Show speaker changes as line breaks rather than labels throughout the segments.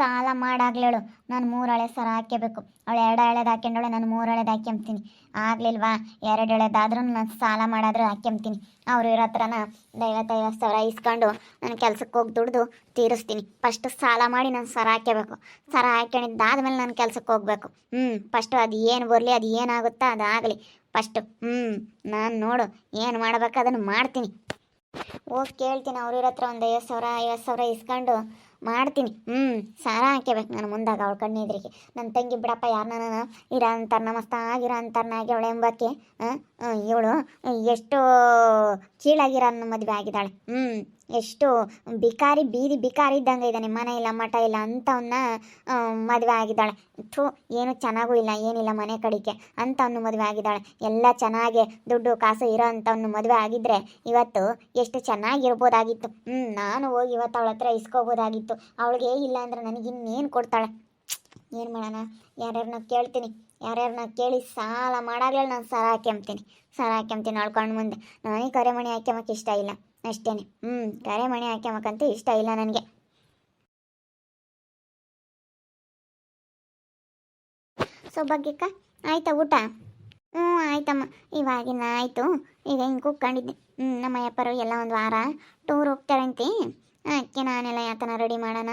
ಸಾಲ ಮಾಡಾಗ್ಲೇಳು ನಾನು ಮೂರು ಹಳೆ ಸರ ಹಾಕ್ಯಬೇಕು. ಅವಳು ಎರಡು ಹಳೆದು ಹಾಕ್ಯಂಡವಳೆ, ನಾನು ಮೂರು ಹಳೆದು ಹಾಕ್ಯಂಬ್ತೀನಿ. ಆಗ್ಲಿಲ್ವಾ? ಎರಡು ಹಳೆದಾದ್ರೂ ನಾನು ಸಾಲ ಮಾಡಾದ್ರೂ ಹಾಕ್ಯಂಬ್ತೀನಿ. ಅವ್ರು ಇರೋ ಹತ್ರನ ಐವತ್ತೈವತ್ತು ಸಾವಿರ ಇಸ್ಕೊಂಡು ನಾನು ಕೆಲ್ಸಕ್ಕೆ ಹೋಗಿ ದುಡ್ದು ತೀರಿಸ್ತೀನಿ. ಫಸ್ಟ್ ಸಾಲ ಮಾಡಿ ನಾನು ಸರ ಹಾಕ್ಯಬೇಕು. ಸರ ಹಾಕ್ಯಣಿದ್ದಾದ್ಮೇಲೆ ನಾನು ಕೆಲ್ಸಕ್ಕೆ ಹೋಗ್ಬೇಕು. ಹ್ಞೂ ಫಸ್ಟು ಅದು ಏನು ಬರಲಿ, ಅದು ಏನಾಗುತ್ತೋ ಅದಾಗಲಿ ಫಸ್ಟು ಹ್ಞೂ ನಾನು ನೋಡು, ಏನು ಮಾಡ್ಬೇಕು ಅದನ್ನು ಮಾಡ್ತೀನಿ. ಹೋಗಿ ಕೇಳ್ತೀನಿ. ಅವ್ರ ಹತ್ರ ಒಂದು ಐವತ್ತು ಸಾವಿರ ಐವತ್ತು ಸಾವಿರ ಇಸ್ಕೊಂಡು ಮಾಡ್ತೀನಿ. ಹ್ಞೂ ಸಾರ ಹಾಕ್ಯಬೇಕು ನಾನು ಮುಂದಾಗ ಅವಳ ಕಣ್ಣೆದ್ರಿಗೆ ನನ್ನ ತಂಗಿ ಬಿಡಪ್ಪ ಯಾರನ್ನ ಇರ ಆಗಿರ ಮಸ್ತಾಗಿರ ಅಂತಾರನಾಗಿ ಅವಳು ಎಂಬಕ್ಕೆ ಇವಳು ಎಷ್ಟು ಕೀಳಾಗಿರೋ ಅನ್ನೋ ಮದುವೆ ಆಗಿದ್ದಾಳೆ. ಹ್ಞೂ ಎಷ್ಟು ಬಿಕಾರಿ ಬೀದಿ ಬಿಕಾರಿ ಇದ್ದಂಗೆ ಇದ್ದಾನೆ. ಮನೆ ಇಲ್ಲ, ಮಠ ಇಲ್ಲ ಅಂಥವನ್ನ ಮದುವೆ ಆಗಿದ್ದಾಳೆ. ಥೂ, ಏನು ಚೆನ್ನಾಗೂ ಇಲ್ಲ, ಏನಿಲ್ಲ ಮನೆ ಕಡಿಕೆ ಅಂಥವ್ನು ಮದುವೆ ಆಗಿದ್ದಾಳೆ. ಎಲ್ಲ ಚೆನ್ನಾಗೆ ದುಡ್ಡು ಕಾಸು ಇರೋ ಅಂಥವ್ನು ಮದುವೆ ಆಗಿದ್ರೆ ಇವತ್ತು ಎಷ್ಟು ಚೆನ್ನಾಗಿರ್ಬೋದಾಗಿತ್ತು. ಹ್ಞೂ ನಾನು ಹೋಗಿ ಇವತ್ತು ಅವಳ ಹತ್ರ ಇಸ್ಕೋಬೋದಾಗಿತ್ತು. ಅವಳಿಗೆ ಇಲ್ಲ ಅಂದ್ರೆ ನನಗೆ ಇನ್ನೇನು ಕೊಡ್ತಾಳೆ ಏನು ಮಾಡೋಣ? ಯಾರ್ಯಾರನ್ನ ಕೇಳ್ತೀನಿ. ಯಾರ್ಯಾರನ್ನ ಕೇಳಿ ಸಾಲ ಮಾಡಾಗ್ಲೇ ನಾನು ಸಾಲ ಹಾಕ್ಯಂಬ್ತೀನಿ ಸಾಲ ಹಾಕ್ಯಂಬ್ತೀನಿ ಕಣ್ಣು ಮುಂದೆ. ನನಗೆ ಕರೆಮಣಿ ಹಾಕ್ಯಮಕ್ಕೆ ಇಷ್ಟ ಇಲ್ಲ. ಅಷ್ಟೇ ಹ್ಞೂ ಕರೆಮಣಿ ಹಾಕ್ಯಮಕ್ಕಂತೂ ಇಷ್ಟ ಇಲ್ಲ ನನಗೆ. ಸೌಭಾಗ್ಯಕ್ಕ, ಆಯ್ತಾ ಊಟ? ಹ್ಞೂ, ಆಯ್ತಮ್ಮ. ಇವಾಗಿನ ಆಯಿತು. ಈಗ ಹಿಂಗೆ ಕೂತ್ಕೊಂಡಿದ್ದೆ. ಹ್ಞೂ ನಮ್ಮ ಅಯ್ಯಪ್ಪರು ಎಲ್ಲ ಒಂದು ವಾರ ಟೂರ್ ಹೋಗ್ತಾರಂತೆ. ಅದಕ್ಕೆ ನಾನೆಲ್ಲ ಯಾತನ ರೆಡಿ ಮಾಡೋಣ?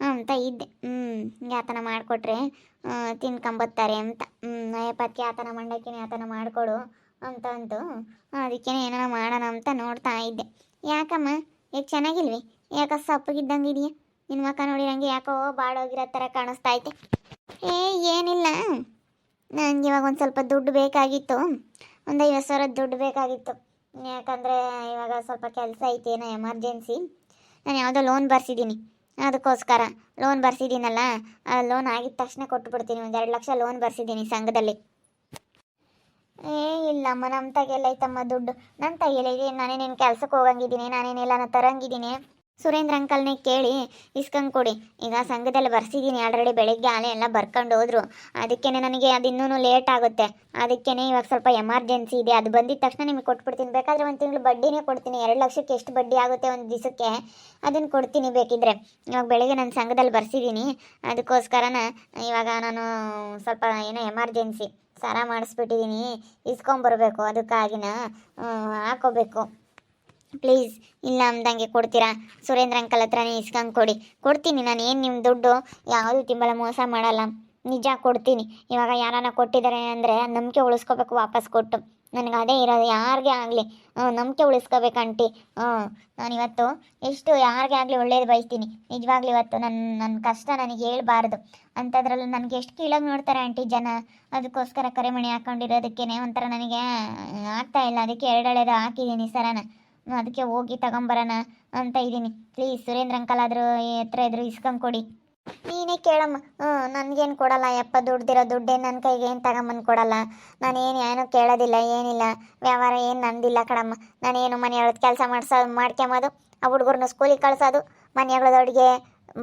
ಅಂತ ಇದ್ದೆ. ಹ್ಞೂ ಯಾತನ ಮಾಡಿಕೊಟ್ರೆ ತಿನ್ಕೊಂಬತ್ತಾರೆ ಅಂತ. ಹ್ಞೂ ಅಯ್ಯಪ್ಪಕ್ಕೆ ಯಾತನ ಮಂಡಕ್ಕಿನ ಯಾತನ ಮಾಡಿಕೊಡು ಅಂತ ಅಂತು. ಅದಕ್ಕೆ ಏನಾರ ಮಾಡೋಣ ಅಂತ ನೋಡ್ತಾ ಇದ್ದೆ. ಯಾಕಮ್ಮ ಈಗ ಚೆನ್ನಾಗಿಲ್ವಿ? ಯಾಕ ಸಪ್ಪಗಿದ್ದಂಗೆ ಇದೆಯಾ? ನಿನ್ನ ಮಕ್ಕ ನೋಡಿರಂಗೆ ಯಾಕೋ ಬಾಡೋಗಿರೋ ಥರ ಕಾಣಿಸ್ತಾ ಐತೆ. ಏ, ಏನಿಲ್ಲ. ನನಗೆ ಇವಾಗ ಒಂದು ಸ್ವಲ್ಪ ದುಡ್ಡು ಬೇಕಾಗಿತ್ತು. ಒಂದು ಐವತ್ತು ಸಾವಿರ ದುಡ್ಡು ಬೇಕಾಗಿತ್ತು. ಯಾಕಂದರೆ ಇವಾಗ ಸ್ವಲ್ಪ ಕೆಲಸ ಐತೆ, ಏನೋ ಎಮರ್ಜೆನ್ಸಿ. ನಾನು ಯಾವುದೋ ಲೋನ್ ಬರ್ಸಿದ್ದೀನಿ ಅದಕ್ಕೋಸ್ಕರ ಲೋನ್ ಬರ್ಸಿದ್ದೀನಲ್ಲ ಲೋನ್ ಆಗಿದ ತಕ್ಷಣ ಕೊಟ್ಬಿಡ್ತೀನಿ, ಒಂದು ಎರಡು ಲಕ್ಷ ಲೋನ್ ಬರ್ಸಿದ್ದೀನಿ ಸಂಘದಲ್ಲಿ. ಏ ಇಲ್ಲಮ್ಮ ನಮ್ಮ ತಗೆಲ್ಲ ಐತಮ್ಮ ದುಡ್ಡು. ನನ್ನ ತಗೆಲ್ಲ ನಾನೇ ನಾನೇನೇನು ಕೆಲಸಕ್ಕೆ ಹೋಗಂಗಿದ್ದೀನಿ ನಾನೇನೆಲ್ಲ ತರಂಗಿದ್ದೀನಿ ಸುರೇಂದ್ರ ಅಂಕಲ್ನೇ ಕೇಳಿ ಇಸ್ಕಂಡು ಕೊಡಿ. ಈಗ ಸಂಘದಲ್ಲಿ ಬರ್ಸಿದ್ದೀನಿ ಆಲ್ರೆಡಿ ಬೆಳಿಗ್ಗೆ ಆಲೆ ಎಲ್ಲ ಬರ್ಕೊಂಡು ಹೋದ್ರು. ಅದಕ್ಕೇ ನನಗೆ ಅದು ಇನ್ನೂ ಲೇಟ್ ಆಗುತ್ತೆ. ಅದಕ್ಕೇ ಇವಾಗ ಸ್ವಲ್ಪ ಎಮರ್ಜೆನ್ಸಿ ಇದೆ. ಅದು ಬಂದಿದ ತಕ್ಷಣ ನಿಮಗೆ ಕೊಟ್ಬಿಡ್ತೀನಿ. ಬೇಕಾದ್ರೆ ಒಂದು ತಿಂಗಳು ಬಡ್ಡಿನೇ ಕೊಡ್ತೀನಿ. ಎರಡು ಲಕ್ಷಕ್ಕೆ ಎಷ್ಟು ಬಡ್ಡಿ ಆಗುತ್ತೆ ಒಂದು ದಿವಸಕ್ಕೆ ಅದನ್ನು ಕೊಡ್ತೀನಿ ಬೇಕಿದ್ರೆ. ಇವಾಗ ಬೆಳಿಗ್ಗೆ ನಾನು ಸಂಘದಲ್ಲಿ ಬರ್ಸಿದ್ದೀನಿ ಅದಕ್ಕೋಸ್ಕರನ ಇವಾಗ ನಾನು ಸ್ವಲ್ಪ ಏನೋ ಎಮರ್ಜೆನ್ಸಿ ಸಾರ ಮಾಡಿಸ್ಬಿಟ್ಟಿದ್ದೀನಿ ಇಸ್ಕೊಂಬರ್ಬೇಕು ಅದಕ್ಕಾಗಿನ ಹಾಕೋಬೇಕು. ಪ್ಲೀಸ್, ಇಲ್ಲ ಅಂದಂಗೆ ಕೊಡ್ತೀರಾ? ಸುರೇಂದ್ರ ಅಂಕಲ್ ಹತ್ರನೇ ಇಸ್ಕೊಂಡು ಕೊಡಿ. ಕೊಡ್ತೀನಿ ನಾನು, ಏನು ನಿಮ್ಮ ದುಡ್ಡು? ಯಾವುದು ತಿಂಬಳ ಮೋಸ ಮಾಡಲ್ಲ. ನಿಜ ಕೊಡ್ತೀನಿ. ಇವಾಗ ಯಾರನ್ನ ಕೊಟ್ಟಿದ್ದಾರೆ ಅಂದರೆ ನಂಬಿಕೆ ಉಳಿಸ್ಕೋಬೇಕು ವಾಪಸ್ ಕೊಟ್ಟು. ನನಗೆ ಅದೇ ಇರೋದು, ಯಾರಿಗೆ ಆಗಲಿ. ನಂಬಿಕೆ ಉಳಿಸ್ಕೋಬೇಕು ಆಂಟಿ. ಹ್ಞೂ ನಾನು ಇವತ್ತು ಎಷ್ಟು ಯಾರಿಗೆ ಆಗಲಿ ಒಳ್ಳೇದು ಬಯಸ್ತೀನಿ. ನಿಜವಾಗ್ಲೂ ಇವತ್ತು ನನ್ನ ನನ್ನ ಕಷ್ಟ ನನಗೆ ಹೇಳ್ಬಾರ್ದು. ಅಂಥದ್ರಲ್ಲೂ ನನಗೆ ಎಷ್ಟು ಕೀಳಾಗಿ ನೋಡ್ತಾರೆ ಆಂಟಿ ಜನ. ಅದಕ್ಕೋಸ್ಕರ ಕರೆಮಣಿ ಹಾಕೊಂಡಿರೋದಕ್ಕೇನೆ ಒಂಥರ ನನಗೆ ಆಗ್ತಾ ಇಲ್ಲ. ಅದಕ್ಕೆ ಎರಡೆಳೆದು ಹಾಕಿದ್ದೀನಿ ಸರನ. ಅದಕ್ಕೆ ಹೋಗಿ ತಗೊಂಬರೋಣ ಅಂತ ಇದ್ದೀನಿ. ಪ್ಲೀಸ್ ಸುರೇಂದ್ರ ಅಂಕಲ್ ಆದರೂ ಹತ್ರ ಇದ್ರು ಇಸ್ಕೊಂಡು ಕೊಡಿ. ನೀನೇ ಕೇಳಮ್ಮ. ಹ್ಞೂ ನನಗೇನು ಕೊಡಲ್ಲ. ಯಪ್ಪ, ದುಡ್ದಿರೋ ದುಡ್ಡೇ ನನ್ನ ಕೈಗೆ ಏನು ತಗೊಂಬಂದು ಕೊಡಲ್ಲ. ಏನು ಏನೂ ಕೇಳೋದಿಲ್ಲ, ಏನಿಲ್ಲ. ವ್ಯವಹಾರ ಏನು ನಂದಿಲ್ಲ ಕಣಮ್ಮ. ನಾನೇನು ಮನೆಯೊಳಗೆ ಕೆಲಸ ಮಾಡ್ಸೋದು ಮಾಡ್ಕೊಂಬೋದು ಆ ಹುಡುಗರನ್ನ ಸ್ಕೂಲಿಗೆ ಕಳ್ಸೋದು, ಮನೆಯೊಳದ ಅಡುಗೆ,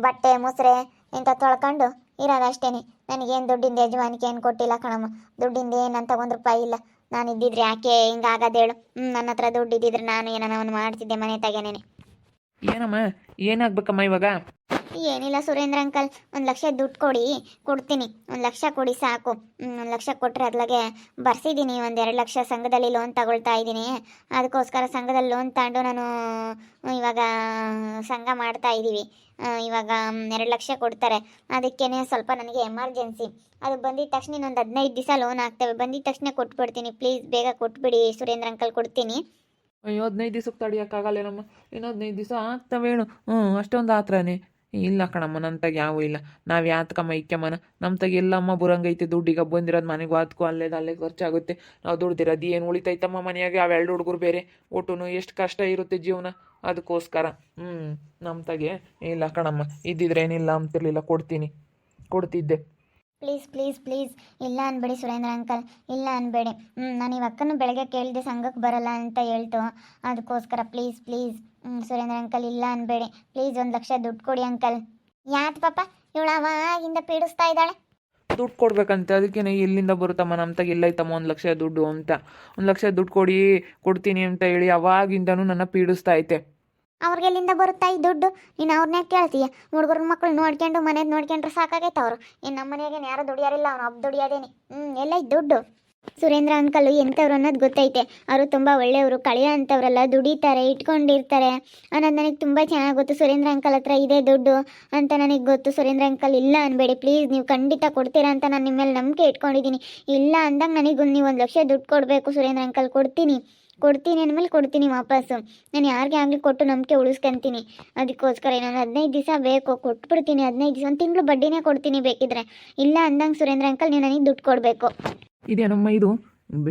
ಬಟ್ಟೆ, ಮುಸ್ರೆ ಇಂಥ ತೊಳ್ಕೊಂಡು ಇರೋದು ಅಷ್ಟೇ ನನಗೇನು ದುಡ್ಡಿಂದ ಯಜಮಾನಿಕೆ ಏನು ಕೊಟ್ಟಿಲ್ಲ ಕಣಮ್ಮ. ದುಡ್ಡಿಂದ ಏನಂತ ಒಂದು ರೂಪಾಯಿ ಇಲ್ಲ. ನಾನು ಇದ್ದಿದ್ರೆ ಯಾಕೆ ಹಿಂಗಾಗದೇಳು ಹ್ಞೂ ನನ್ನ ಹತ್ರ ದುಡ್ಡು ಇದ್ದಿದ್ರೆ ನಾನು ಏನಾನ ಒಂದು ಮಾಡ್ತಿದ್ದೆ ಮನೆ ತಗೇನೇನೆ
ಏನಮ್ಮ, ಏನಾಗ್ಬೇಕಮ್ಮ ಇವಾಗ?
ಏನಿಲ್ಲ ಸುರೇಂದ್ರ ಅಂಕಲ್, ಒಂದು ಲಕ್ಷ ದುಡ್ಡು ಕೊಡಿ, ಕೊಡ್ತೀನಿ. ಒಂದು ಲಕ್ಷ ಕೊಡಿ ಸಾಕು. ಒಂದು ಲಕ್ಷ ಕೊಟ್ಟರೆ ಅದ್ಲಾಗೆ ಬರ್ಸಿದ್ದೀನಿ. ಒಂದು ಎರಡು ಲಕ್ಷ ಸಂಘದಲ್ಲಿ ಲೋನ್ ತಗೊಳ್ತಾ ಇದ್ದೀನಿ. ಅದಕ್ಕೋಸ್ಕರ ಸಂಘದಲ್ಲಿ ಲೋನ್ ತಗೊಂಡು ನಾನು ಇವಾಗ ಸಂಘ ಮಾಡ್ತಾ ಇದ್ದೀವಿ ಇವಾಗ ಎರಡು ಲಕ್ಷ ಕೊಡ್ತಾರೆ. ಅದಕ್ಕೇನೆ ಸ್ವಲ್ಪ ನನಗೆ ಎಮರ್ಜೆನ್ಸಿ ಅದು ಬಂದಿದ ತಕ್ಷಣ ಇನ್ನೊಂದು ಹದಿನೈದು ದಿವಸ ಲೋನ್ ಆಗ್ತವೆ. ಬಂದಿದ ತಕ್ಷಣ ಕೊಟ್ಬಿಡ್ತೀನಿ. ಪ್ಲೀಸ್ ಬೇಗ ಕೊಟ್ಬಿಡಿ ಸುರೇಂದ್ರ ಅಂಕಲ್ ಕೊಡ್ತೀನಿ.
ಅಯ್ಯೋ, ಹದಿನೈದು ದಿವಸಕ್ಕೆ ತಡಿಯೋಕ್ಕಾಗಲ್ಲೇನಮ್ಮ ಇನ್ನೊಂದು ಹದಿನೈದು ದಿವಸ ಆಗ್ತವೇಣು ಹ್ಞೂ ಅಷ್ಟೊಂದು ಆತ್ರನೇ. ಇಲ್ಲ ಕಣಮ್ಮ ನನ್ನ ಯಾವೂ ಇಲ್ಲ. ನಾವು ಯಾತಕಮ್ಮ ಇಕ್ಕಮ್ಮನ ನಮ್ಮ ತಗ ಎಲ್ಲಮ್ಮ ಬರಂಗೈತೆ, ದುಡ್ಡಿಗ ಬಂದಿರೋದು ಮನೆಗೆ ವಾತ್ಕೋ, ಅಲ್ಲೇದು ಅಲ್ಲೇ ಖರ್ಚಾಗುತ್ತೆ. ನಾವು ದುಡ್ದಿರೋದು ಏನು ಉಳಿತೈತಮ್ಮ ಮನೆಯಾಗೆ? ಅವೆರಡು ಹುಡುಗರು ಬೇರೆ. ಒಟ್ಟು ಎಷ್ಟು ಕಷ್ಟ ಇರುತ್ತೆ ಜೀವನ. ಅದಕ್ಕೋಸ್ಕರ ಹ್ಞೂ ನಮ್ಮ ತಗೆ ಇಲ್ಲ ಕಣಮ್ಮ. ಇದ್ದಿದ್ರೆ ಏನಿಲ್ಲ ಅಂತಿರಲಿಲ್ಲ, ಕೊಡ್ತೀನಿ. ಕೊಡ್ತಿದ್ದೆ.
Please please please. ಇಲ್ಲ ಅನ್ಬೇಡಿ ಸುರೇಂದ್ರ ಅಂಕಲ್, ಇಲ್ಲ ಅನ್ಬೇಡಿ. ಹ್ಞೂ ನಾನು ಈ ಅಕ್ಕನೂ ಬೆಳಗ್ಗೆ ಕೇಳಿದೆ ಸಂಘಕ್ಕೆ ಬರಲ್ಲ ಅಂತ ಹೇಳ್ತು. ಅದಕ್ಕೋಸ್ಕರ ಪ್ಲೀಸ್ ಪ್ಲೀಸ್. ಹ್ಞೂ ಸುರೇಂದ್ರ ಅಂಕಲ್, ಇಲ್ಲ ಅನ್ಬೇಡಿ. ಪ್ಲೀಸ್ ಒಂದು ಲಕ್ಷ ದುಡ್ಡು ಕೊಡಿ ಅಂಕಲ್. ಯಾತ್ ಪಾಪ? ಇವಳು ಅವಾಗಿಂದ ಪೀಡಿಸ್ತಾ ಇದ್ದಾಳೆ.
ದುಡ್ಡು ಕೊಡ್ಬೇಕಂತೆ. ಅದಕ್ಕೆ ಎಲ್ಲಿಂದ ಬರುತ್ತಮ್ಮ. ನಮ್ಮ ತಗ ಎಲ್ಲೈತಮ್ಮ ಒಂದು ಲಕ್ಷ ದುಡ್ಡು ಅಂತ. ಒಂದು ಲಕ್ಷ ದುಡ್ಡು ಕೊಡಿ, ಕೊಡ್ತೀನಿ ಅಂತ ಹೇಳಿ ಅವಾಗಿಂದನೂ ನನ್ನ ಪೀಡಿಸ್ತಾ ಐತೆ.
ಅವ್ರಿಗೆ ಎಲ್ಲಿಂದ ಬರುತ್ತಾ ಈ ದುಡ್ಡು? ನೀನು ಅವ್ರನ್ನೇ ಕೇಳ್ತೀಯ? ಹುಡುಗರ ಮಕ್ಕಳು ನೋಡ್ಕೊಂಡು ಮನೇದು ನೋಡ್ಕೊಂಡ್ರೆ ಸಾಕಾಗೈತೆ ಅವರು. ಇನ್ನು ನಮ್ಮ ಮನೆಯಾಗೇನು ಯಾರು ದುಡಿಯಾರಿಲ್ಲ, ಅವ್ನು ಒಬ್ಬ ದುಡಿಯೋದೇನೆ. ಹ್ಞೂ ಎಲ್ಲ ದುಡ್ಡು. ಸುರೇಂದ್ರ ಅಂಕಲ್ ಎಂಥವ್ರು ಅನ್ನೋದು ಗೊತ್ತೈತೆ. ಅವರು ತುಂಬ ಒಳ್ಳೆಯವರು, ಕಳೆಯ ಅಂಥವ್ರಲ್ಲ, ದುಡಿತಾರೆ, ಇಟ್ಕೊಂಡಿರ್ತಾರೆ. ಅನ್ನೋದು ನನಗೆ ತುಂಬ ಚೆನ್ನಾಗಿ ಗೊತ್ತು. ಸುರೇಂದ್ರ ಅಂಕಲ್ ಹತ್ರ ಇದೆ ದುಡ್ಡು ಅಂತ ನನಗೆ ಗೊತ್ತು. ಸುರೇಂದ್ರ ಅಂಕಲ್ ಇಲ್ಲ ಅನ್ಬೇಡಿ, ಪ್ಲೀಸ್ ನೀವು ಖಂಡಿತ ಕೊಡ್ತೀರಾ ಅಂತ ನಾನು ನಿಮ್ಮ ಮೇಲೆ ನಂಬಿಕೆ ಇಟ್ಕೊಂಡಿದ್ದೀನಿ ಇಲ್ಲ ಅಂದಾಗ ನನಗೆ ನೀವು ಒಂದು ಲಕ್ಷ ದುಡ್ಡು ಕೊಡಬೇಕು. ಸುರೇಂದ್ರ ಅಂಕಲ್, ಕೊಡ್ತೀನಿ. ಕೊಡ್ತೀನಿ ಅಂದಮೇಲೆ ಕೊಡ್ತೀನಿ ವಾಪಸ್ಸು. ನಾನು ಯಾರಿಗೆ ಆಗಲಿ ಕೊಟ್ಟು ನಂಬಿಕೆ ಉಳಿಸ್ಕೊಂತೀನಿ. ಅದಕ್ಕೋಸ್ಕರ ಇನ್ನೊಂದು ಹದಿನೈದು ದಿವಸ ಬೇಕು. ಕೊಟ್ಬಿಡ್ತೀನಿ ಹದಿನೈದು ದಿವಸ. ಒಂದು ತಿಂಗಳು ಬಡ್ಡಿನೇ ಕೊಡ್ತೀನಿ ಬೇಕಿದ್ರೆ. ಇಲ್ಲ ಅಂದಂಗೆ ಸುರೇಂದ್ರ ಅಂಕಲ್, ನೀವು ನನಗೆ ದುಡ್ಡು ಕೊಡಬೇಕು.
ಇದೇನಮ್ಮ ಇದು.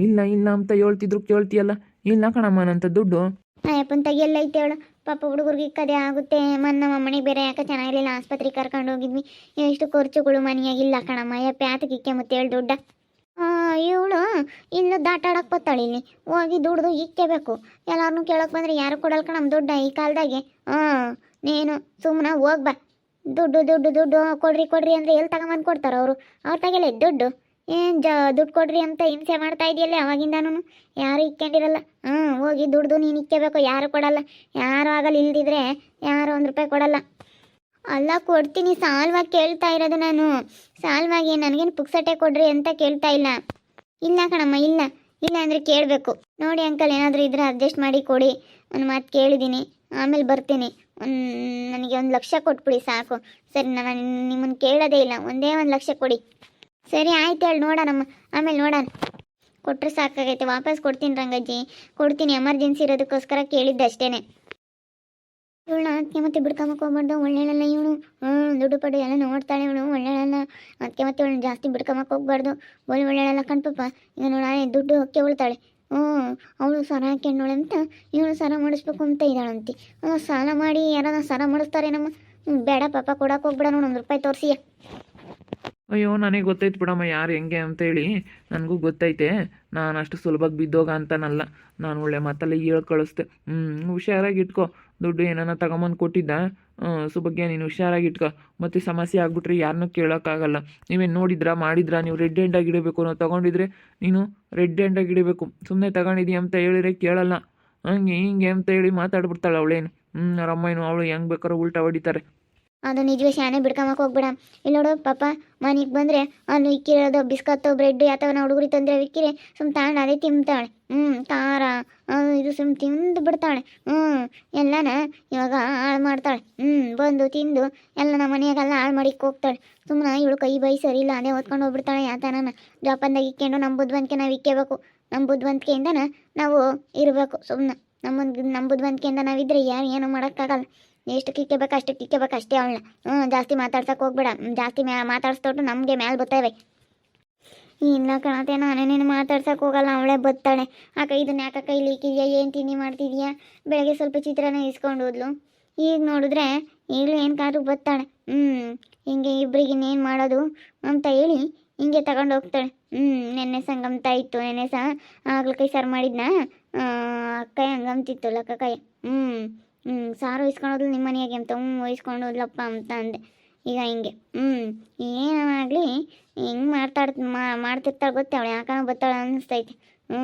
ಇಲ್ಲ ಇಲ್ಲ ಅಂತ ಹೇಳ್ತಿದ್ರು, ಕೇಳ್ತೀಯಲ್ಲ. ಇಲ್ಲ ಕಣಮ್ಮ, ನಂತ ದುಡ್ಡು.
ಅಯ್ಯಪ್ಪನ ಎಲ್ಲ ಐತೆ ಹೇಳು. ಪಾಪ ಹುಡುಗರಿಗೆ ಕದೆ ಆಗುತ್ತೆ. ಮನ್ನ ನಮ್ಮ ಅಮ್ಮನಿಗೆ ಬೇರೆ ಯಾಕೆ ಚೆನ್ನಾಗಿರಲಿಲ್ಲ. ಆಸ್ಪತ್ರೆಗೆ ಕರ್ಕೊಂಡು ಹೋಗಿದ್ವಿ. ಎಷ್ಟು ಖರ್ಚುಗಳು ಮನೆಯಾಗಿಲ್ಲ ಕಣಮ್ಮ. ಅಯ್ಯಪ್ಪ ಯಾತಕ್ಕೆ ಇಕ್ಕೆ ಮತ್ತೆ ಹೇಳಿ ದುಡ್ಡ. ಇವಳು ಇನ್ನು ದಾಟಾಡಕ್ಕೆ ಬತ್ತಾಳೆ ಇಲ್ಲಿ. ಹೋಗಿ ದುಡ್ದು ಇಕ್ಕೇಬೇಕು ಎಲ್ಲಾರನ್ನೂ ಕೇಳಕ್ಕೆ ಬಂದ್ರೆ ಯಾರು ಕೊಡಲ್ಲ ಕಣಮ್ ದುಡ್ಡ ಈ ಕಾಲದಾಗೆ. ಹಾಂ ನೀನು ಸುಮ್ಮನೆ ಹೋಗ್ ಬಾ. ದುಡ್ಡು ದುಡ್ಡು ದುಡ್ಡು ಕೊಡ್ರಿ ಕೊಡ್ರಿ ಅಂದ್ರೆ ಎಲ್ಲಿ ತಗೊಂಬಂದು ಕೊಡ್ತಾರೆ ಅವರು. ಅವ್ರು ತಗೆಲ್ಲ ದುಡ್ಡು. ಏನು ಜ ದುಡ್ಡು ಕೊಡ್ರಿ ಅಂತ ಹಿಂಸೆ ಮಾಡ್ತಾ ಇದೆಯಲ್ಲ ಅವಾಗಿಂದಾನು ಯಾರು ಇಕ್ಕೊಂಡಿರಲ್ಲ. ಹ್ಞೂ ಹೋಗಿ ದುಡ್ದು ನೀನು ಇಕ್ಕೇಬೇಕು, ಯಾರು ಕೊಡಲ್ಲ. ಯಾರು ಆಗಲ್ಲ, ಇಲ್ದಿದ್ರೆ ಯಾರು ಒಂದು ರೂಪಾಯಿ ಕೊಡಲ್ಲ. ಅಲ್ಲ ಕೊಡ್ತೀನಿ, ಸಾಲ್ವಾಗಿ ಕೇಳ್ತಾ ಇರೋದು ನಾನು. ಸಾಲ್ವಾಗಿ ನನಗೇನು ಪುಕ್ಸಟೆ ಕೊಡ್ರಿ ಅಂತ ಕೇಳ್ತಾ ಇಲ್ಲ. ಇಲ್ಲ ಕಣಮ್ಮ, ಇಲ್ಲ. ಇಲ್ಲ ಅಂದರೆ ಕೇಳಬೇಕು. ನೋಡಿ ಅಂಕಲ್, ಏನಾದರೂ ಇದ್ರೆ ಅಡ್ಜಸ್ಟ್ ಮಾಡಿ ಕೊಡಿ. ಒಂದು ಮಾತು ಕೇಳಿದ್ದೀನಿ ಆಮೇಲೆ ಬರ್ತೀನಿ. ಒಂದು ನನಗೆ ಒಂದು ಲಕ್ಷ ಕೊಟ್ಬಿಡಿ ಸಾಕು. ಸರಿ, ನಾನು ನಿಮ್ಮನ್ನು ಕೇಳೋದೇ ಇಲ್ಲ. ಒಂದೇ ಒಂದು ಲಕ್ಷ ಕೊಡಿ. ಸರಿ, ಆಯ್ತು ಹೇಳಿ ನೋಡೋಣಮ್ಮ ಆಮೇಲೆ ನೋಡೋಣ. ಕೊಟ್ಟರೆ ಸಾಕಾಗೈತೆ, ವಾಪಸ್ ಕೊಡ್ತೀನಿ ರಂಗಜ್ಜಿ. ಕೊಡ್ತೀನಿ ಎಮರ್ಜೆನ್ಸಿ ಇರೋದಕ್ಕೋಸ್ಕರ ಕೇಳಿದ್ದೆ ಅಷ್ಟೇನೆ. ಇವಳನ್ನ ಅದಕ್ಕೆ ಮತ್ತೆ ಬಿಡ್ಕೊಂಬಕ್ಕೆ ಹೋಗ್ಬಾರ್ದು ಒಳ್ಳೆಯಲ್ಲ ಇವಳು. ಹ್ಞೂ ದುಡ್ಡು ಪಡು, ಎಲ್ಲ ನೋಡ್ತಾಳೆ ಇವಳು ಒಳ್ಳೆಯಲ್ಲ ಅದಕ್ಕೆ ಮತ್ತೆ ಇವಳು ಜಾಸ್ತಿ ಬಿಡ್ಕೊಂಬಕ್ಕೆ ಹೋಗ್ಬಾರ್ದು. ಒಳ್ಳೆ ಒಳ್ಳೆಯಲ್ಲ ಕಣ್ಪಪ್ಪ ಈಗ ನೋಡಾಳೆ ದುಡ್ಡು ಹೊಕ್ಕೆ ಉಳ್ತಾಳೆ. ಹ್ಞೂ ಅವಳು ಸರ ಹಾಕೊಂಡೋಳೆ ಅಂತ, ಇವಳು ಸರ ಮಾಡಿಸ್ಬೇಕು ಅಂತ ಇದ್ದಾಳಂತೆ. ಸಾಲ ಮಾಡಿ ಯಾರನ್ನ ಸರ ಮಾಡಿಸ್ತಾರೆ ನಮ್ಮ ಬೇಡ ಪಾಪ ಕೊಡಕ್ಕೆ ಹೋಗ್ಬೇಡ, ನೋಡು, ಒಂದು ರೂಪಾಯಿ ತೋರಿಸಿ
ಅಯ್ಯೋ, ನನಗೆ ಗೊತ್ತೈತೆ ಬಿಡಮ್ಮ ಯಾರು ಹೆಂಗೆ ಅಂತೇಳಿ ನನಗೂ ಗೊತ್ತೈತೆ. ನಾನು ಅಷ್ಟು ಸುಲಭಕ್ಕೆ ಬಿದ್ದೋಗ ಅಂತನಲ್ಲ. ನಾನು ಒಳ್ಳೆ ಮಾತಲ್ಲಿ ಹೇಳಿ ಕಳಿಸ್ದೆ ಹ್ಞೂ ಹುಷಾರಾಗಿ ಇಟ್ಕೋ. ದುಡ್ಡು ಏನಾನ ತಗೊಂಬಂದು ಕೊಟ್ಟಿದ್ದ? ಸುಬಗ್ಗೆ ನೀನು ಹುಷಾರಾಗಿ ಇಟ್ಕೋ. ಮತ್ತೆ ಸಮಸ್ಯೆ ಆಗ್ಬಿಟ್ರೆ ಯಾರನ್ನೂ ಕೇಳೋಕ್ಕಾಗಲ್ಲ ನೀವೇನು ನೋಡಿದ್ರಾ, ಮಾಡಿದ್ರಾ? ನೀವು ರೆಡ್ ಹ್ಯಾಂಡಾಗಿ ಇಡಬೇಕು ಅನ್ನೋ ತೊಗೊಂಡಿದ್ರೆ ನೀನು ರೆಡ್ ಹ್ಯಾಂಡಾಗಿ ಇಡಬೇಕು. ಸುಮ್ಮನೆ ತಗೊಂಡಿದ್ದೀಯ ಅಂತ ಹೇಳಿದ್ರೆ ಕೇಳಲ್ಲ. ಹಂಗೆ ಹಿಂಗೆ ಅಂತ ಹೇಳಿ ಮಾತಾಡ್ಬಿಡ್ತಾಳೆ ಅವಳೇನು. ಹ್ಞೂ ಅವ್ರ ಅಮ್ಮನೂ ಅವಳು ಹೆಂಗೆ ಬೇಕಾದ್ರೂ ಉಲ್ಟಾ ಹೊಡಿತಾರೆ.
ಅದು ನಿಜವೇ ಶಾಣೆ ಬಿಡ್ಕೊಂಬಕ್ಕೆ ಹೋಗ್ಬೇಡ. ಇಲ್ಲಿ ನೋಡು, ಪಾಪ ಮನೆಗೆ ಬಂದರೆ ಅಲ್ಲಿ ಇಕ್ಕಿರೋದು, ಬಿಸ್ಕತ್ತು ಬ್ರೆಡ್ ಯಾತವನ ಹುಡುಗರಿ ತಂದರೆ ಇಕ್ಕಿರಿ, ಸುಮ್ ತಗೊಂಡು ಅದೇ ತಿಂತಾಳೆ ಹ್ಞೂ ತಾರ ಇದು ಸುಮ್ ತಿಂದು ಬಿಡ್ತಾಳೆ. ಹ್ಞೂ ಎಲ್ಲನ ಇವಾಗ ಹಾಳು ಮಾಡ್ತಾಳೆ. ಹ್ಞೂ ಬಂದು ತಿಂದು ಎಲ್ಲ ನಮ್ಮ ಮನೆಯಾಗೆಲ್ಲ ಹಾಳು ಮಾಡಿಕ್ಕೆ ಹೋಗ್ತಾಳೆ. ಸುಮ್ಮನೆ ಇವಳು ಕೈ ಬೈ ಸರಿ ಇಲ್ಲ, ಅದೇ ಓದ್ಕೊಂಡು ಹೋಗ್ಬಿಡ್ತಾಳೆ ಯಾತನ ಜೋಪಾನ್ದಾಗ ಇಕ್ಕೊಂಡು ನಮ್ಮ ಬುದ್ಧಿವಂತಿಕೆ ನಾವು ಇಕ್ಕೇಬೇಕು. ನಮ್ಮ ನಾವು ಇರಬೇಕು ಸುಮ್ಮನೆ ನಮ್ಮ ನಮ್ಮ ಬುದ್ಧಿವಂತಿಕೆಯಿಂದ ನಾವಿದ್ರೆ ಯಾರು ಏನು ಮಾಡೋಕ್ಕಾಗಲ್ಲ. ಎಷ್ಟು ಕಿಕ್ಕಬೇಕು ಅಷ್ಟು ಕಿಕ್ಕಬೇಕು ಅಷ್ಟೇ ಅವಳನ್ನ. ಹ್ಞೂ ಜಾಸ್ತಿ ಮಾತಾಡ್ಸಕ್ಕೆ ಹೋಗ್ಬೇಡ. ಜಾಸ್ತಿ ಮ್ಯಾ ಮಾತಾಡ್ಸ್ತೋಟು ನಮಗೆ ಮ್ಯಾಲೆ ಬರ್ತವೆ ಇಲ್ಲ ಕಣತೆ ನಾನೇನೇನು ಮಾತಾಡ್ಸಕ್ಕೆ ಹೋಗಲ್ಲ, ಅವಳೇ ಬತ್ತಾಳೆ. ಕೈ ಇದನ್ನ ಯಾಕೆ ಕೈಲಿ ಇಕ್ಕಿದ್ಯಾ? ಏನು ತಿಂಡಿ ಮಾಡ್ತಿದ್ಯಾ? ಬೆಳಗ್ಗೆ ಸ್ವಲ್ಪ ಚಿತ್ರಾನ್ನ ಇಸ್ಕೊಂಡು ಹೋದ್ಲು. ಈಗ ನೋಡಿದ್ರೆ ಈಗಲೂ ಏನು ಕಾದ್ರೂ ಬತ್ತಾಳೆ. ಹ್ಞೂ ಹಿಂಗೆ ಇಬ್ಬರಿಗೆ ಇನ್ನೇನು ಮಾಡೋದು? ಅಂತ ಹೇಳಿ ಹಿಂಗೆ ತಗೊಂಡು ಹೋಗ್ತಾಳೆ. ಹ್ಞೂ ನೆನ್ನೆ ಸಂಗಮ್ತ ಇತ್ತು. ನೆನ್ನೆ ಸಹ ಆಗ್ಲಕಾಯಿ ಸಾರು ಮಾಡಿದ್ನ. ಅಕ್ಕ ಹಂಗಮ್ತಿತ್ತು ಲಕ್ಕ ಕೈ ಹ್ಞೂ ಹ್ಞೂ ಸಾರು ಇಸ್ಕೊಂಡೋದ್ಲು ನಿಮ್ಮ ಮನೆಯಾಗೆ ಅಂತ ಹ್ಞೂ ಇಸ್ಕೊಂಡು ಹೋದ್ಲಪ್ಪ ಅಂತ ಅಂದೆ. ಈಗ ಹಿಂಗೆ ಹ್ಞೂ ಏನಾಗಲಿ ಹಿಂಗೆ ಮಾತಾಡ್ ಮಾಡ್ತಿರ್ತಾಳೆ ಗೊತ್ತೇ ಅವಳು ಯಾಕಂದ್ರೆ ಗೊತ್ತಾಳೆ ಅನ್ನಿಸ್ತೈತೆ. ಹ್ಞೂ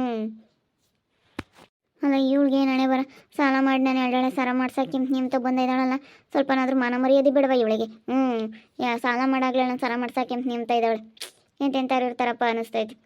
ಅಲ್ಲ, ಇವಳಿಗೆ ಹಣೆ ಬರ? ಸಾಲ ಮಾಡಿ, ನಾನು ಎರಡೆಳೆ ಸಾಲ ಮಾಡ್ಸಕ್ಕೆ ನಿಮ್ತ ಬಂದಿದ್ದಾಳಲ್ಲ, ಸ್ವಲ್ಪನಾದ್ರೂ ಮನ ಮರ್ಯಾದೆ ಬಿಡವ ಇವಳಿಗೆ. ಹ್ಞೂ ಯಾ, ಸಾಲ ಮಾಡಾಗ್ಲೇ ನಾನು ಸಾಲ ಮಾಡ್ಸಕ್ಕೆ ನಿಮ್ತ ಇದ್ದಾಳೆ. ಎಂತೆಂಥವ್ರು ಇರ್ತಾರಪ್ಪ ಅನ್ನಿಸ್ತೈತೆ.